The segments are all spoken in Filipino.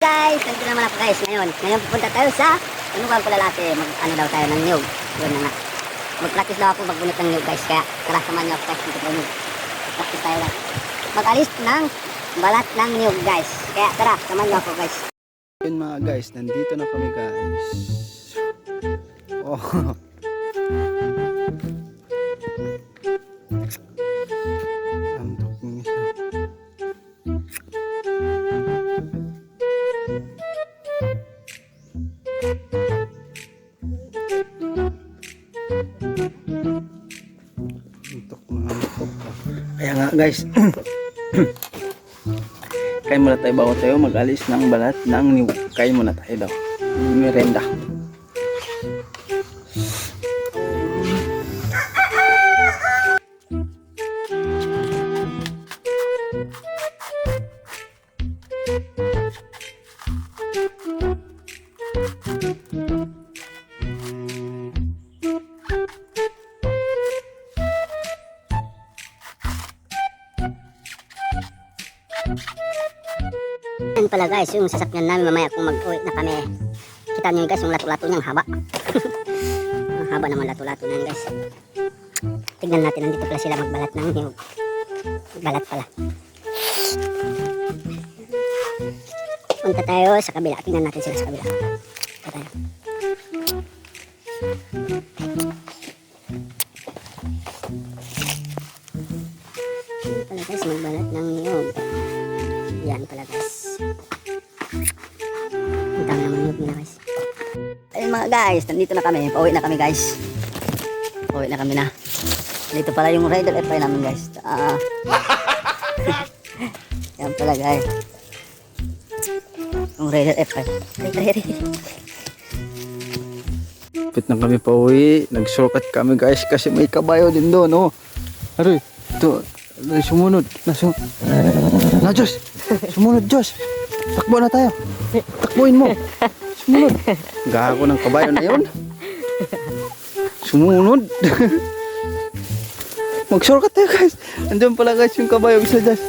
Guys, nandito naman ako guys ngayon. Ngayon pupunta tayo sa Tunugan ko lalaki. Mag ano daw tayo ng niyog. Yun na nga. Mag-practice daw ako magbunot ng niyog guys. Kaya tara samahan niyo ako guys dito tayo. Practice tayo guys. Mag-alis ng balat ng niyog guys. Kaya tara, samahan niyo ako guys. Yun mga guys, nandito na kami guys. Oh. Antok na antok. Kaya nga guys, Kaya muna tayo bago tayo mag-alis ng balat ng niw. Kaya muna tayo daw. Merenda. Yan pala guys, yung sasakyan namin mamaya kung mag-uwi na kami. Kita niyo guys, yung lato-lato niyang haba. Haba naman lato-lato na yan, guys. Tignan natin, nandito pala sila magbalat ng niyog. Balat pala. Punta tayo sa kabila. Tingnan natin sila sa kabila. Punta tayo. Pala guys, magbalat ng niyog. Yan pala guys. Ang dami naman niyog nila guys. Ayun mga guys, nandito na kami. Pauwi na kami guys. Pauwi na kami na. Dito pala yung rider FI namin guys. Ah. Yan pala guys. Yung rider FI. Pit na kami pa uwi. Nag-shortcut kami guys kasi may kabayo din doon. Oh. Aroy, ito. Sumunod. Nasu na Diyos. Sumunod Diyos. Takbo na tayo. Takbuin mo. Sumunod. Gago ng kabayo na yun. Sumunod. Mag-shortcut tayo guys. Andiyan pala guys yung kabayo isa dyan.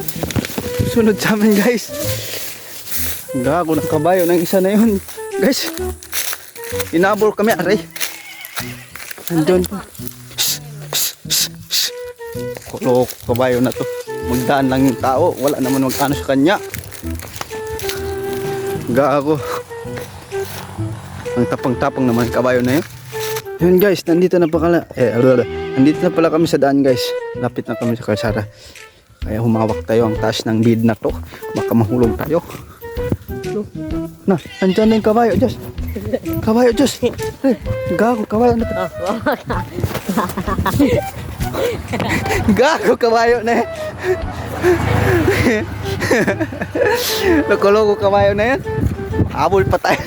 Sunod sa amin guys. Gago ng kabayo ng isa na yun. Guys. Inabol kami, aray. Andun pa. Kulo, kabayo na to. Magdaan lang yung tao. Wala naman magkano sa kanya. Gago. Ang tapang-tapang naman kabayo na yun. Yun guys, nandito na pala. Eh, alala. Nandito na pala kami sa daan guys. Lapit na kami sa kalsada. Kaya humawak tayo ang taas ng bid na to. Baka mahulog tayo. Na, andyan na yung kabayo, Diyos. Kabayo, Diyos. Eh, gago, kabayo na to. Gago, kabayo na yan. Loko-loko kabayo na yan. Abol pa tayo.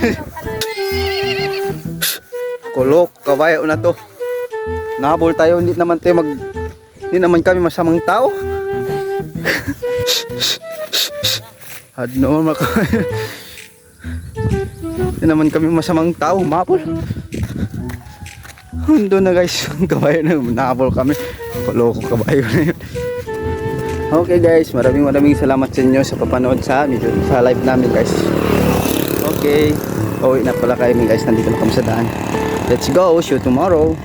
Kulok, kabayo na to. Nabol tayo, hindi naman tayo mag... Hindi naman kami masamang tao. Hadno, maka... Hindi naman kami masamang tao, mapol. Doon na guys, kabayo na yun. Nahabol kami. Paloko kabayo na yun. Okay guys, maraming maraming salamat sa inyo sa papanood sa video sa live namin guys. Okay, pauwi na pala kayo guys, nandito na kami sa daan. Let's go, see you tomorrow.